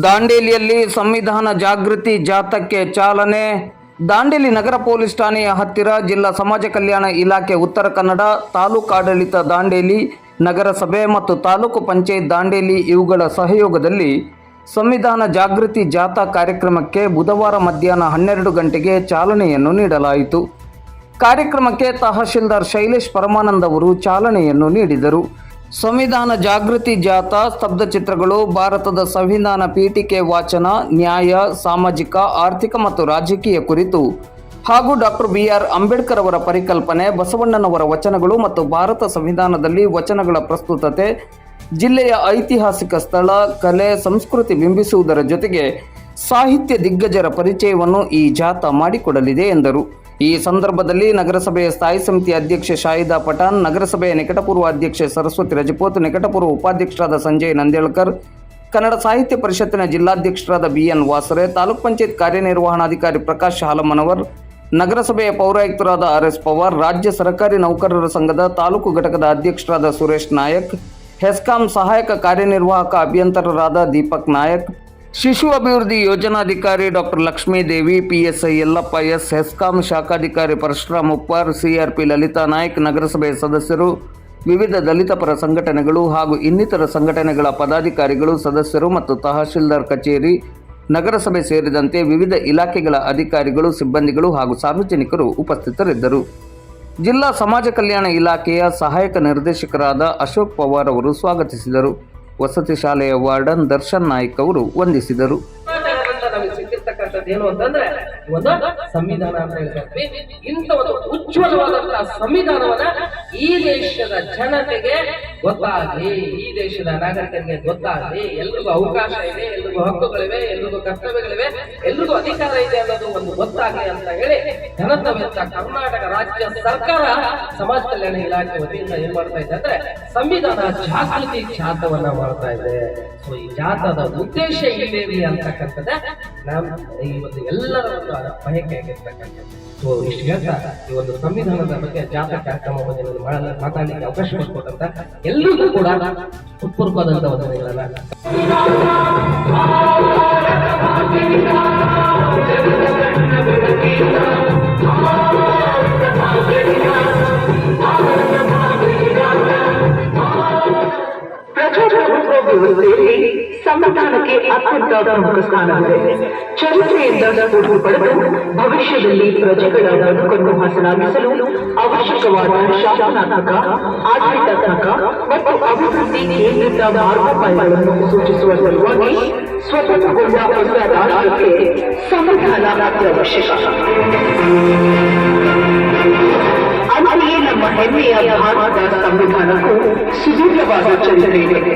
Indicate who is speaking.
Speaker 1: ದಾಂಡೇಲಿಯಲ್ಲಿ ಸಂವಿಧಾನ ಜಾಗೃತಿ ಜಾಥಾಕ್ಕೆ ಚಾಲನೆ. ದಾಂಡೇಲಿ ನಗರ ಪೊಲೀಸ್ ಠಾಣೆಯ ಹತ್ತಿರ ಜಿಲ್ಲಾ ಸಮಾಜ ಕಲ್ಯಾಣ ಇಲಾಖೆ ಉತ್ತರ ಕನ್ನಡ, ತಾಲೂಕು ಆಡಳಿತ ದಾಂಡೇಲಿ, ನಗರಸಭೆ ಮತ್ತು ತಾಲೂಕು ಪಂಚಾಯತ್ ದಾಂಡೇಲಿ ಇವುಗಳ ಸಹಯೋಗದಲ್ಲಿ ಸಂವಿಧಾನ ಜಾಗೃತಿ ಜಾಥಾ ಕಾರ್ಯಕ್ರಮಕ್ಕೆ ಬುಧವಾರ ಮಧ್ಯಾಹ್ನ ಹನ್ನೆರಡು ಗಂಟೆಗೆ ಚಾಲನೆಯನ್ನು ನೀಡಲಾಯಿತು. ಕಾರ್ಯಕ್ರಮಕ್ಕೆ ತಹಶೀಲ್ದಾರ್ ಶೈಲೇಶ್ ಪರಮಾನಂದ್ ಅವರು ಚಾಲನೆಯನ್ನು ನೀಡಿದರು. ಸಂವಿಧಾನ ಜಾಗೃತಿ ಜಾಥಾ ಸ್ತಬ್ಧ ಚಿತ್ರಗಳು, ಭಾರತದ ಸಂವಿಧಾನ ಪೀಠಿಕೆ ವಾಚನ, ನ್ಯಾಯ, ಸಾಮಾಜಿಕ, ಆರ್ಥಿಕ ಮತ್ತು ರಾಜಕೀಯ ಕುರಿತು. ಹಾಗೂ ಡಾಕ್ಟರ್ ಬಿ ಆರ್ ಅಂಬೇಡ್ಕರ್ ಅವರ ಪರಿಕಲ್ಪನೆ, ಬಸವಣ್ಣನವರ ವಚನಗಳು ಮತ್ತು ಭಾರತ ಸಂವಿಧಾನದಲ್ಲಿ ವಚನಗಳ ಪ್ರಸ್ತುತತೆ, ಜಿಲ್ಲೆಯ ಐತಿಹಾಸಿಕ ಸ್ಥಳ, ಕಲೆ, ಸಂಸ್ಕೃತಿ ಬಿಂಬಿಸುವುದರ ಜೊತೆಗೆ ಸಾಹಿತ್ಯ ದಿಗ್ಗಜರ ಪರಿಚಯವನ್ನು ಈ ಜಾಥಾ ಮಾಡಿಕೊಡಲಿದೆ ಎಂದರು. ಈ ಸಂದರ್ಭದಲ್ಲಿ ನಗರಸಭೆಯ ಸ್ಥಾಯಿ ಸಮಿತಿ ಅಧ್ಯಕ್ಷೆ ಶಾಹಿದಾ ಪಠಾನ್ ನಗರಸಭೆಯ ನಿಕಟಪೂರ್ವ ಅಧ್ಯಕ್ಷೆ ಸರಸ್ವತಿ ರಜಪೂತ್, ನಿಕಟಪೂರ್ವ ಉಪಾಧ್ಯಕ್ಷರಾದ ಸಂಜಯ್ ನಂದೇಳ್ಕರ್, ಕನ್ನಡ ಸಾಹಿತ್ಯ ಪರಿಷತ್ತಿನ ಜಿಲ್ಲಾಧ್ಯಕ್ಷರಾದ ಬಿಎನ್ ವಾಸರೆ, ತಾಲೂಕ್ ಪಂಚಾಯತ್ ಕಾರ್ಯನಿರ್ವಹಣಾಧಿಕಾರಿ ಪ್ರಕಾಶ್ ಹಾಲಮ್ಮನವರ್, ನಗರಸಭೆಯ ಪೌರಾಯುಕ್ತರಾದ ಆರ್ ಎಸ್ ಪವಾರ್, ರಾಜ್ಯ ಸರ್ಕಾರಿ ನೌಕರರ ಸಂಘದ ತಾಲೂಕು ಘಟಕದ ಅಧ್ಯಕ್ಷರಾದ ಸುರೇಶ್ ನಾಯಕ್, ಹೆಸ್ಕಾಂ ಸಹಾಯಕ ಕಾರ್ಯನಿರ್ವಾಹಕ ಅಭಿಯಂತರರಾದ ದೀಪಕ್ ನಾಯಕ್ ಶಿಶು ಅಭಿವೃದ್ಧಿ ಯೋಜನಾಧಿಕಾರಿ doctor Lakshmidevi, PSI Yallappa, S HESCOM ಶಾಖಾಧಿಕಾರಿ Parashuram Uppar, CRP Lalitha Naik, ನಗರಸಭೆ ಸದಸ್ಯರು, ವಿವಿಧ ದಲಿತ ಪರ ಸಂಘಟನೆಗಳು ಹಾಗೂ ಇನ್ನಿತರ ಸಂಘಟನೆಗಳ ಪದಾಧಿಕಾರಿಗಳು, ಸದಸ್ಯರು ಮತ್ತು ತಹಶೀಲ್ದಾರ್ ಕಚೇರಿ, ನಗರಸಭೆ ಸೇರಿದಂತೆ ವಿವಿಧ ಇಲಾಖೆಗಳ ಅಧಿಕಾರಿಗಳು, ಸಿಬ್ಬಂದಿಗಳು ಹಾಗೂ ಸಾರ್ವಜನಿಕರು ಉಪಸ್ಥಿತರಿದ್ದರು. ಜಿಲ್ಲಾ ಸಮಾಜ ಕಲ್ಯಾಣ ಇಲಾಖೆಯ ಸಹಾಯಕ ನಿರ್ದೇಶಕರಾದ ಅಶೋಕ್ ಪವಾರ್ ಅವರು ಸ್ವಾಗತಿಸಿದರು. ವಸತಿ ಶಾಲೆಯ ವಾರ್ಡನ್ ದರ್ಶನ್ ನಾಯ್ಕ ಅವರು ವಂದಿಸಿದರು.
Speaker 2: ಏನು ಅಂತಂದ್ರೆ ಇಂಥ ಒಂದು ಉಜ್ವಲವಾದಂತಹ ಸಂವಿಧಾನವನ್ನ ಈ ದೇಶದ ಜನತೆಗೆ ಗೊತ್ತಾಗಲಿ, ಈ ದೇಶದ ನಾಗರಿಕರಿಗೆ ಗೊತ್ತಾಗಲಿ, ಎಲ್ರಿಗೂ ಅವಕಾಶ ಇದೆ, ಎಲ್ರಿಗೂ ಹಕ್ಕುಗಳಿವೆ, ಎಲ್ರಿಗೂ ಕರ್ತವ್ಯಗಳಿವೆ, ಎಲ್ರಿಗೂ ಅಧಿಕಾರ ಇದೆ ಅನ್ನೋದು ಒಂದು ಗೊತ್ತಾಗಲಿ ಅಂತ ಹೇಳಿ ಜನತಾ ಕರ್ನಾಟಕ ರಾಜ್ಯ ಸರ್ಕಾರ ಸಮಾಜ ಕಲ್ಯಾಣ ಇಲಾಖೆ ವತಿಯಿಂದ ಏನ್ ಮಾಡ್ತಾ ಇದೆ ಅಂದ್ರೆ ಸಂವಿಧಾನ ಜಾಗೃತಿ ಜಾಥವನ್ನ ಮಾಡ್ತಾ ಇದೆ. ಸೊ ಈ ಜಾತದ ಉದ್ದೇಶ ಇಲ್ಲೇವಿ ಅಂತಕ್ಕಂಥದ್ದ ನಮ್ ಈ ಒಂದು ಎಲ್ಲರ ಒಂದು ಬಯಕೆ ಆಗಿರ್ತಕ್ಕಂಥದ್ದು. ಸೊ ಇಷ್ಟು ಹೇಳ್ತಾ, ಈ ಒಂದು ಸಂವಿಧಾನದ ಬಗ್ಗೆ ಜಾತ ಕಾರ್ಯಕ್ರಮ ಬಗ್ಗೆ ನಾನು ಮಾಡ- ಮಾತಾಡ್ಲಿಕ್ಕೆ ಅವಕಾಶ ಮಾಡಿಕೊಟ್ಟಂತ ಎಲ್ಲರಿಗೂ ಕೂಡ ಹೃತ್ಪೂರ್ವಕವಾದಂತ ವಂದನೆಗಳನ್ನ.
Speaker 3: ಸಂವಿಧಾನಕ್ಕೆ ಅತ್ಯಂತ ಪ್ರಮುಖ ಸ್ಥಾನವಿದೆ ಚರಿತ್ರೆಯಿಂದ ಸ್ಫೂರ್ತಿ ಪಡೆದು ಭವಿಷ್ಯದಲ್ಲಿ ಪ್ರಜೆಗಳ ಬದುಕನ್ನು ಹಸನಾಗಿಸಲು ಅವಶ್ಯಕವಾದ ಶಾಸನಾತ್ಮಕ ಆಡಳಿತಾತ್ಮಕ ಮತ್ತು ಅಭಿವೃದ್ಧಿ ಕೇಂದ್ರಿತ ಮಾರ್ಗೋಪಾಯಗಳನ್ನು ಸೂಚಿಸುವ ಸಲುವಾಗಿ ಸ್ವತಂತ್ರಗೊಂಡ ಹೊಸ ರಾಷ್ಟ್ರಕ್ಕೆ ಸಂವಿಧಾನ ಅತ್ಯವಶ್ಯಕ ಅಂತೆಯೇ ನಮ್ಮ ಹೆಮ್ಮೆಯ ಭಾರತದ ಸಂವಿಧಾನಕ್ಕೂ ಸುದೀರ್ಘವಾದ ಚರಿತ್ರೆ ಇದೆ